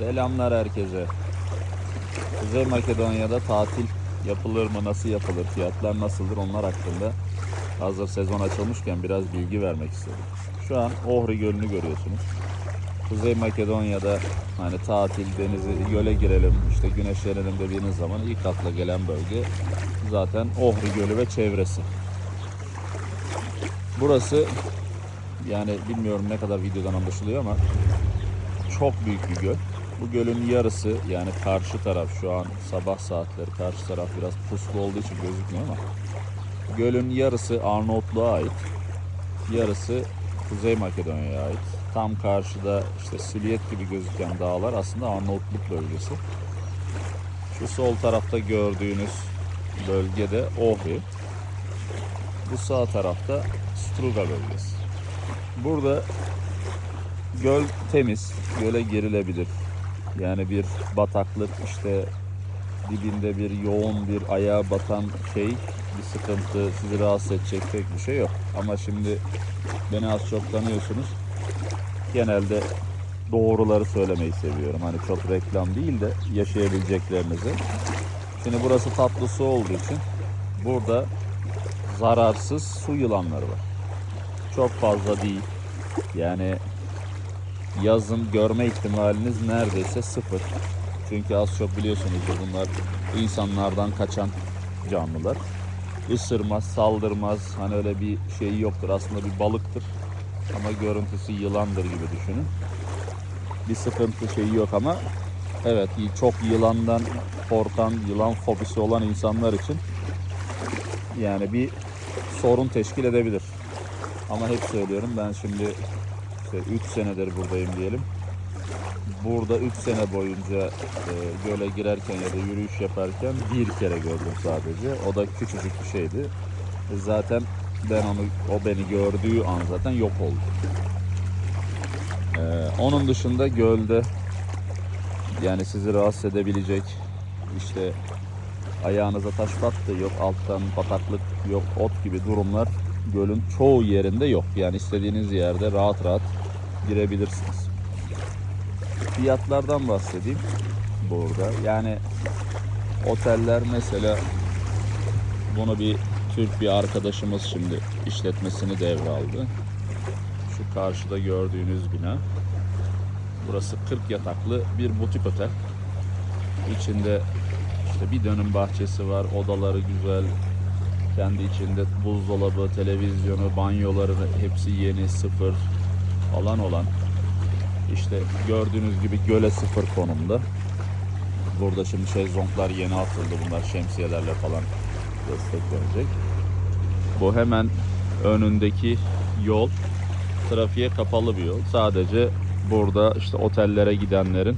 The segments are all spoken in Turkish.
Selamlar herkese. Kuzey Makedonya'da tatil yapılır mı, nasıl yapılır, fiyatlar nasıldır onlar hakkında hazır sezon açılmışken biraz bilgi vermek istedim. Şu an Ohri Gölü'nü görüyorsunuz. Kuzey Makedonya'da hani tatil, denize, göle girelim, işte güneşlenelim dediğiniz zaman ilk akla gelen bölge zaten Ohri Gölü ve çevresi. Burası yani bilmiyorum ne kadar videodan anlaşılıyor ama çok büyük bir göl. Bu gölün yarısı yani karşı taraf şu an sabah saatleri karşı taraf biraz puslu olduğu için gözükmüyor ama gölün yarısı Arnavutluğa ait. Yarısı Kuzey Makedonya'ya ait. Tam karşıda işte Siliyet gibi gözüken dağlar aslında Arnavutluk bölgesi. Şu sol tarafta gördüğünüz bölgede Ohri. Bu sağ tarafta Struga bölgesi. Burada göl temiz, göle girilebilir. Yani bir bataklık işte dibinde bir yoğun bir ayağa batan şey bir sıkıntı sizi rahatsız edecek pek bir şey yok. Ama şimdi beni az çok tanıyorsunuz. Genelde doğruları söylemeyi seviyorum. Hani çok reklam değil de yaşayabileceklerinizi. Şimdi burası tatlı su olduğu için burada zararsız su yılanları var. Çok fazla değil. Yani yazın görme ihtimaliniz neredeyse sıfır. Çünkü az çok biliyorsunuzdur bunlar insanlardan kaçan canlılar. Isırmaz, saldırmaz. Hani öyle bir şey yoktur. Aslında bir balıktır. Ama görüntüsü yılandır gibi düşünün. Bir sıkıntı şeyi yok ama evet çok yılandan korkan, yılan fobisi olan insanlar için yani bir sorun teşkil edebilir. Ama hep söylüyorum ben şimdi işte 3 senedir buradayım diyelim. Burada 3 sene boyunca e, göle girerken ya da yürüyüş yaparken bir kere gördüm sadece. O da küçücük bir şeydi. E, zaten ben onu o beni gördüğü an zaten yok oldu. E, onun dışında gölde yani sizi rahatsız edebilecek işte ayağınıza taş battı yok alttan bataklık yok ot gibi durumlar gölün çoğu yerinde yok. Yani istediğiniz yerde rahat rahat girebilirsiniz. Fiyatlardan bahsedeyim burada. Yani oteller mesela bunu bir Türk bir arkadaşımız şimdi işletmesini devraldı. Şu karşıda gördüğünüz bina. Burası 40 yataklı bir butik otel. İçinde işte bir dönüm bahçesi var, odaları güzel, kendi içinde buzdolabı, televizyonu, banyoları hepsi yeni, sıfır alan olan. İşte gördüğünüz gibi göle sıfır konumda. Burada şimdi şezlonglar yeni atıldı. Bunlar şemsiyelerle falan destek verecek. Bu hemen önündeki yol trafiğe kapalı bir yol. Sadece burada işte otellere gidenlerin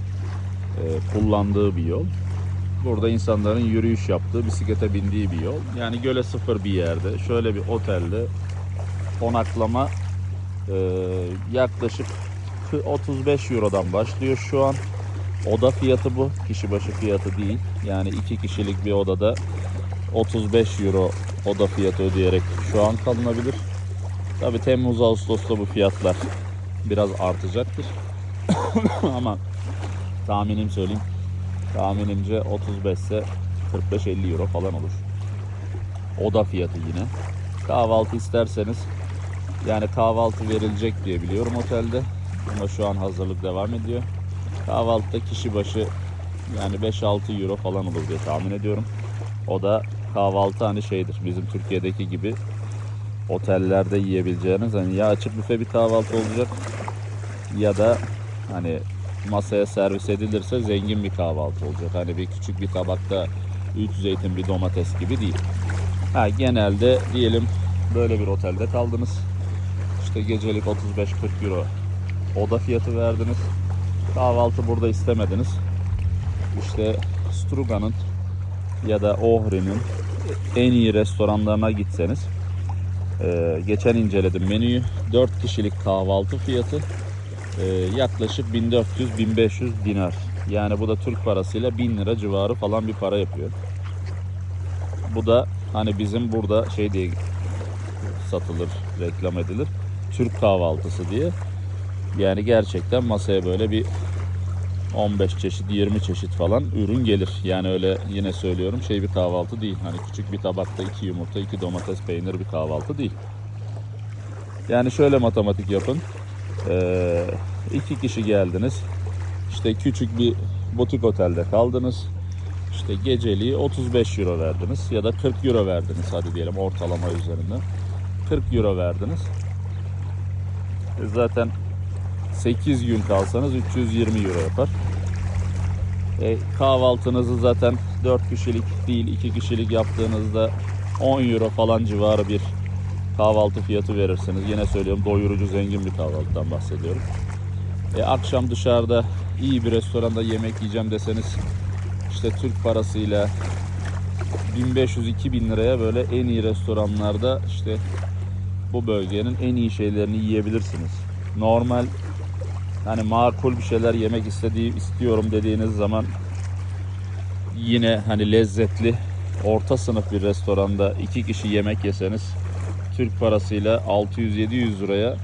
e, kullandığı bir yol. Burada insanların yürüyüş yaptığı, bisiklete bindiği bir yol. Yani göle sıfır bir yerde, şöyle bir otelde konaklama e, yaklaşık 35 Euro'dan başlıyor şu an. Oda fiyatı bu, kişi başı fiyatı değil. Yani iki kişilik bir odada 35 Euro oda fiyatı ödeyerek şu an kalınabilir. Tabi Temmuz Ağustos'ta bu fiyatlar biraz artacaktır. Ama tahminim söyleyeyim Tahminimce 35 ise 45-50 euro falan olur. Oda fiyatı yine. Kahvaltı isterseniz yani kahvaltı verilecek diye biliyorum otelde. Ama şu an hazırlık devam ediyor. Kahvaltıda kişi başı yani 5-6 euro falan olur diye tahmin ediyorum. O da kahvaltı hani şeydir bizim Türkiye'deki gibi otellerde yiyebileceğiniz hani ya açık büfe bir kahvaltı olacak ya da hani masaya servis edilirse zengin bir kahvaltı olacak. Hani bir küçük bir tabakta 3 zeytin bir domates gibi değil. Ha, genelde diyelim böyle bir otelde kaldınız. İşte gecelik 35-40 euro oda fiyatı verdiniz. Kahvaltı burada istemediniz. İşte Struga'nın ya da Ohri'nin en iyi restoranlarına gitseniz e, geçen inceledim menüyü 4 kişilik kahvaltı fiyatı e, yaklaşık 1400-1500 dinar. Yani bu da Türk parasıyla 1000 lira civarı falan bir para yapıyor. Bu da hani bizim burada şey diye satılır, reklam edilir. Türk kahvaltısı diye. Yani gerçekten masaya böyle bir 15 çeşit, 20 çeşit falan ürün gelir. Yani öyle yine söylüyorum şey bir kahvaltı değil. Hani küçük bir tabakta iki yumurta, iki domates, peynir bir kahvaltı değil. Yani şöyle matematik yapın. Ee, iki kişi geldiniz. İşte küçük bir butik otelde kaldınız. İşte geceliği 35 euro verdiniz ya da 40 euro verdiniz hadi diyelim ortalama üzerinden. 40 euro verdiniz. E zaten 8 gün kalsanız 320 euro yapar. E, kahvaltınızı zaten 4 kişilik değil 2 kişilik yaptığınızda 10 euro falan civarı bir kahvaltı fiyatı verirsiniz. Yine söylüyorum doyurucu zengin bir kahvaltıdan bahsediyorum. E, akşam dışarıda iyi bir restoranda yemek yiyeceğim deseniz işte Türk parasıyla 1500-2000 liraya böyle en iyi restoranlarda işte bu bölgenin en iyi şeylerini yiyebilirsiniz. Normal hani makul bir şeyler yemek istediği istiyorum dediğiniz zaman yine hani lezzetli orta sınıf bir restoranda iki kişi yemek yeseniz Türk parasıyla 600-700 liraya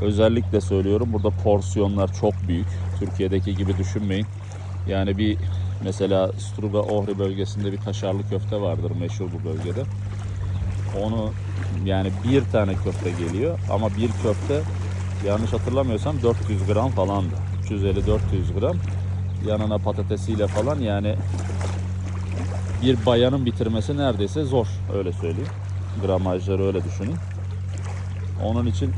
özellikle söylüyorum burada porsiyonlar çok büyük. Türkiye'deki gibi düşünmeyin. Yani bir mesela Struga Ohri bölgesinde bir kaşarlı köfte vardır meşhur bu bölgede. Onu yani bir tane köfte geliyor ama bir köfte yanlış hatırlamıyorsam 400 gram falandı. 350-400 gram. Yanına patatesiyle falan yani bir bayanın bitirmesi neredeyse zor öyle söyleyeyim. Gramajları öyle düşünün. Onun için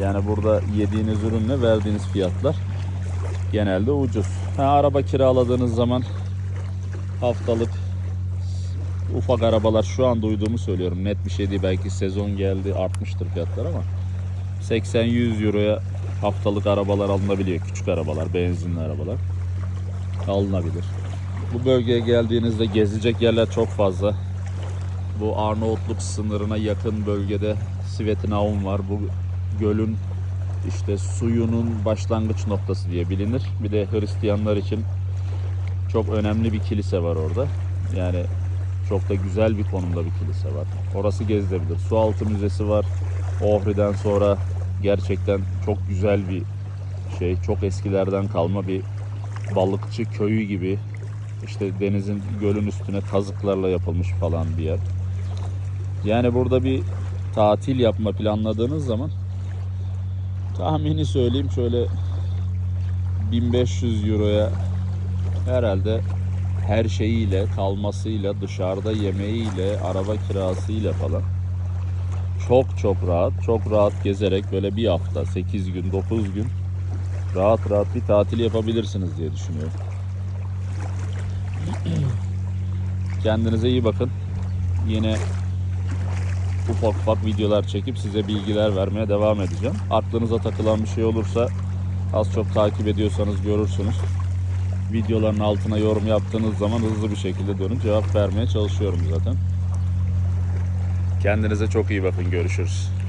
yani burada yediğiniz ürünle verdiğiniz fiyatlar genelde ucuz. Ha, araba kiraladığınız zaman haftalık ufak arabalar şu an duyduğumu söylüyorum. Net bir şey değil. Belki sezon geldi artmıştır fiyatlar ama 80-100 euroya haftalık arabalar alınabiliyor. Küçük arabalar, benzinli arabalar alınabilir. Bu bölgeye geldiğinizde gezilecek yerler çok fazla. Bu Arnavutluk sınırına yakın bölgede Svetinaum var. Bu gölün işte suyunun başlangıç noktası diye bilinir. Bir de Hristiyanlar için çok önemli bir kilise var orada. Yani çok da güzel bir konumda bir kilise var. Orası gezilebilir. Sualtı müzesi var. Ohri'den sonra gerçekten çok güzel bir şey. Çok eskilerden kalma bir balıkçı köyü gibi. İşte denizin gölün üstüne kazıklarla yapılmış falan bir yer. Yani burada bir tatil yapma planladığınız zaman tahmini söyleyeyim şöyle 1500 euroya herhalde her şeyiyle, kalmasıyla, dışarıda yemeğiyle, araba kirasıyla falan çok çok rahat, çok rahat gezerek böyle bir hafta, 8 gün, 9 gün rahat rahat bir tatil yapabilirsiniz diye düşünüyorum. Kendinize iyi bakın. Yine ufak ufak videolar çekip size bilgiler vermeye devam edeceğim. Aklınıza takılan bir şey olursa az çok takip ediyorsanız görürsünüz. Videoların altına yorum yaptığınız zaman hızlı bir şekilde dönüp cevap vermeye çalışıyorum zaten. Kendinize çok iyi bakın. Görüşürüz.